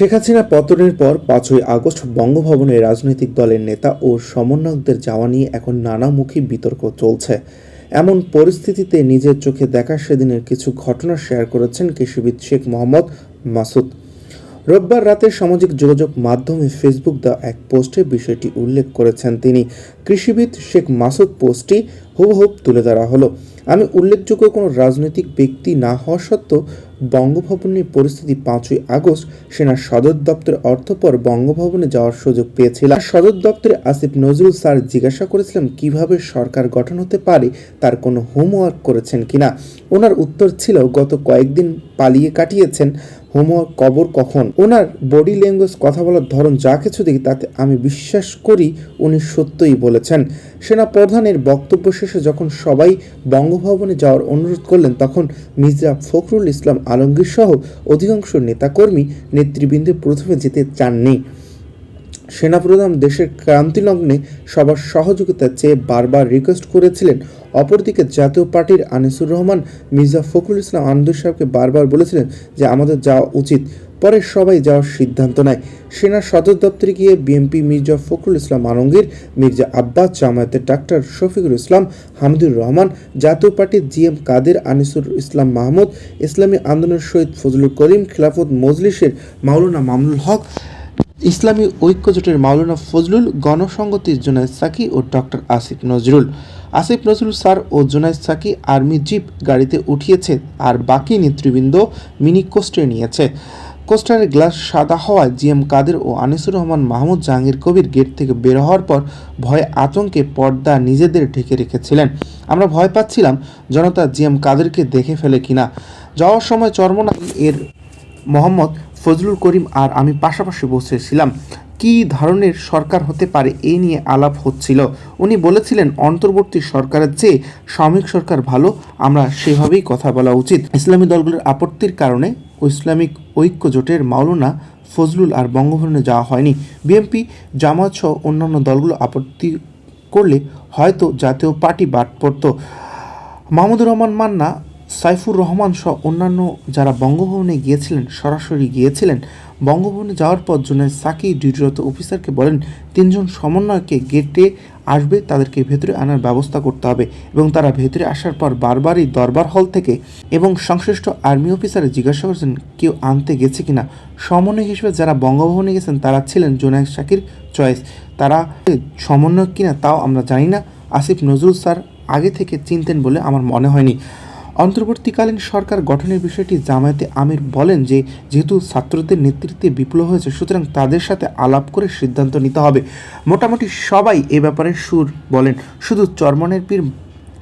শেখ হাসিনা পতনের পর পাঁচই আগস্ট বঙ্গভবনে রাজনৈতিক দলের নেতা ও সমন্বয়কদের যাওয়া নিয়ে এখন নানামুখী বিতর্ক চলছে। এমন পরিস্থিতিতে নিজের চোখে দেখা সেদিনের কিছু ঘটনা শেয়ার করেছেন কৃষিবিদ শেখ মোহাম্মদ মাসুদ। রোববার রাতে সামাজিক যোগাযোগ মাধ্যমে ফেসবুক দেওয়া এক পোস্টে বিষয়টি উল্লেখ করেছেন তিনি। কৃষিবিদ শেখ মাসুদ পোস্টটি হুবহুব তুলে ধরা হলো। আমি উল্লেখযোগ্য কোনো রাজনৈতিক ব্যক্তি না হওয়া সত্ত্বেও বঙ্গভবনের পরিস্থিতি পাঁচই আগস্ট সেনা সদর দপ্তরের অর্থপর বঙ্গভবনে যাওয়ার সুযোগ পেয়েছিলাম সদর দপ্তরে আসিফ নজরুল স্যার জিজ্ঞাসা করেছিলাম কীভাবে সরকার গঠন হতে পারে, তার কোনো হোমওয়ার্ক করেছেন কিনা? ওনার উত্তর ছিল, গত কয়েকদিন পালিয়ে কাটিয়েছেন, হোমওয়ার্ক কবর কখন? ওনার বডি ল্যাঙ্গুয়েজ, কথা বলার ধরন যা কিছু দেখি, তাতে আমি বিশ্বাস করি উনি সত্যই বলেছেন। সেনা প্রধানের বক্তব্য শেষে যখন সবাই বঙ্গভবনে যাওয়ার অনুরোধ করলেন, তখন মির্জা ফখরুল ইসলাম আলমগীর সহ অধিকাংশ নেতাকর্মী নেতৃবৃন্দে প্রথমে যেতে চাননি। সেনাপ্রধান দেশের ক্রান্তিলগ্নে সবার সহযোগিতা চেয়ে বারবার রিকোয়েস্ট করেছিলেন অপরদিকে জাতীয় পার্টির আনিসুর রহমান, মির্জা ফখরুল ইসলাম আনন্দুর সাহেবকে বারবার বলেছিলেন যে আমাদের যাওয়া উচিত। পরে সবাই যাওয়ার সিদ্ধান্ত নেয়। সেনা সদর দপ্তরে গিয়ে বিএনপি মির্জা ফখরুল ইসলাম আলমগীর, মির্জা আব্বাস, জামায়াতের ডাক্তার শফিকুল ইসলাম, হামিদুর রহমান, জাতীয় পার্টির জি এম কাদের, আনিসুর ইসলাম মাহমুদ, ইসলামী আন্দোলনের শহীদ ফজলুল করিম, খিলাফত মজলিসের মাওলানা মামুনুল হক ইসলামী ঐক্যজোটের মাওলানা ফজলুল গণসংগতির জুনায়দ সাকি ও ডক্টর আসিফ নজরুল। আসিফ নজরুল স্যার ও জুনায়দ সাকি আর্মি জিপ গাড়িতে উঠিয়েছে আর বাকি নেতৃবৃন্দ মিনি কোস্টে নিয়েছে। কোস্টারের গ্লাস সাদা হওয়ায় জিএম কাদের ও আনিসুর রহমান মাহমুদ জাহাঙ্গীর কবির গেট থেকে বের হওয়ার পর ভয়ে আতঙ্কে পর্দা নিজেদের ঢেকে রেখেছিলেন। আমরা ভয় পাচ্ছিলাম জনতা জি এম কাদেরকে দেখে ফেলে কিনা। যাওয়ার সময় চর্মনাই এর মোহাম্মদ ফজলুল করিম আর আমি পাশাপাশি বসেছিলাম, কী ধরনের সরকার হতে পারে এই নিয়ে আলাপ হচ্ছিল? উনি বলেছিলেন, অন্তর্বর্তী সরকারের চেয়ে সাময়িক সরকার ভালো, আমরা সেভাবেই কথা বলা উচিত। ইসলামী দলগুলোর আপত্তির কারণে ইসলামিক ঐক্য জোটের মাওলানা ফজলুল আর বঙ্গভবনে যাওয়া হয়নি। বিএনপি জামাত সহ অন্যান্য দলগুলো আপত্তি করলে হয়তো জাতীয় পার্টি বাদ পড়তো। মাহমুদুর রহমান মান্না সাইফুর রহমান সহ অন্যান্য যারা বঙ্গভবনে গিয়েছিলেন, সরাসরি গিয়েছিলেন, বঙ্গভবনে যাওয়ার পর জুনায়দ সাকি ডিউটিরত অফিসারকে বলেন, তিনজন সমন্বয়কে গেটে আসবে, তাদেরকে ভেতরে আনার ব্যবস্থা করতে হবে। এবং তারা ভেতরে আসার পর বারবারই দরবার হল থেকে এবং সংশ্লিষ্ট আর্মি অফিসারে জিজ্ঞাসা করেছেন, কেউ আনতে গেছে কিনা? সমন্বয় হিসেবে যারা বঙ্গভবনে গেছেন, তারা ছিলেন জুনায়দ সাকির চয়েস। তারা সমন্বয়ক কিনা, তাও আমরা জানি না। আসিফ নজরুল স্যার আগে থেকে চিনতেন বলে আমার মনে হয়নি। অন্তর্বর্তীকালীন সরকার গঠনের বিষয়টি জামায়াতে আমির বলেন যে, যেহেতু ছাত্রদের নেতৃত্বে বিপ্লব হয়েছে, সুতরাং তাদের সাথে আলাপ করে সিদ্ধান্ত নিতে হবে। মোটামুটি সবাই এ ব্যাপারে সুর বলেন। শুধু চরমনের পীর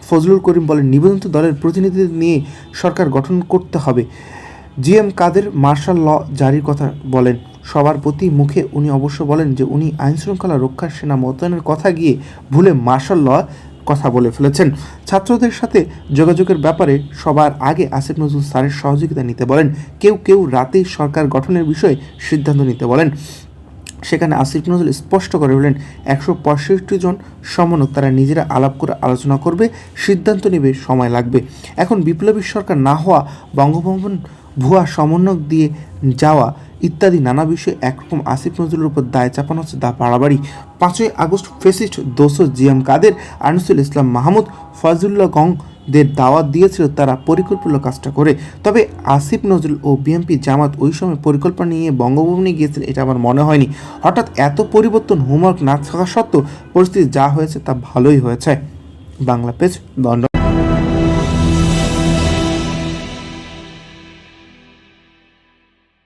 ফজলুল করিম বলেন, নিবন্ধিত দলের প্রতিনিধিদের নিয়ে সরকার গঠন করতে হবে। জি এম কাদের মার্শাল ল জারির কথা বলেন। সবার প্রতি মুখে উনি অবশ্য বলেন যে, উনি আইনশৃঙ্খলা রক্ষার সেনা মোতায়েনের কথা গিয়ে ভুলে মার্শাল ল কথা বলে ফেলেছেন। ছাত্রদের সাথে যোগাযোগের ব্যাপারে সবার আগে আসিফ নজরুল স্যারের সহযোগিতা নিতে বলেন। কেউ কেউ রাতেই সরকার গঠনের বিষয়ে সিদ্ধান্ত নিতে বলেন। সেখানে আসিফ নজরুল স্পষ্ট করে বলেন, একশো পঁয়ষট্টি জন সমন্বয়ক, তারা নিজেরা আলাপ করে আলোচনা করবে, সিদ্ধান্ত নেবে, সময় লাগবে। এখন বিপ্লবী সরকার না হওয়া, বঙ্গভবন ভুয়া সমন্বয়ক দিয়ে যাওয়া ইত্যাদি নানা বিষয়ে একরকম আসিফ নজরুলের উপর দায় চাপানো হচ্ছে দা বাড়াবাড়ি পাঁচই আগস্ট ফেসিস্ট দোসর জিএম কাদের, আনিসুল ইসলাম মাহমুদ, ফজলুল্লাহ গং দের দাওয়াত দিয়েছিল তারা পরিকল্পিত কাজটা করে। তবে আসিফ নজরুল ও বিএনপি জামাত ওই সময় পরিকল্পনা নিয়ে বঙ্গভবনে গিয়েছিল এটা আমার মনে হয়নি। হঠাৎ এত পরিবর্তন হোমওয়ার্ক না থাকা সত্ত্বেও পরিস্থিতি যা হয়েছে তা ভালোই হয়েছে। বাংলা পেজ দণ্ড